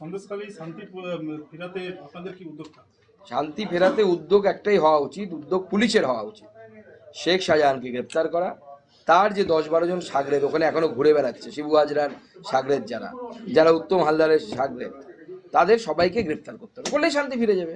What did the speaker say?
সন্দেশকালী শান্তি ফেরাতে আপনাদের কি উদ্যোগ শান্তি ফেরাতে উদ্যোগ একটাই হওয়া উচিত, উদ্যোগ পুলিশের হওয়া উচিত। শেখ শাহজাহানকে গ্রেপ্তার করা, তার যে দশ বারো জন সাগরেদ ওখানে এখনও ঘুরে বেড়াচ্ছে, শিবু হাজরার সাগরেদ যারা যারা উত্তম হালদারের সাগরেদ তাদের সবাইকে গ্রেপ্তার করতে হবে। বললেই শান্তি ফিরে যাবে।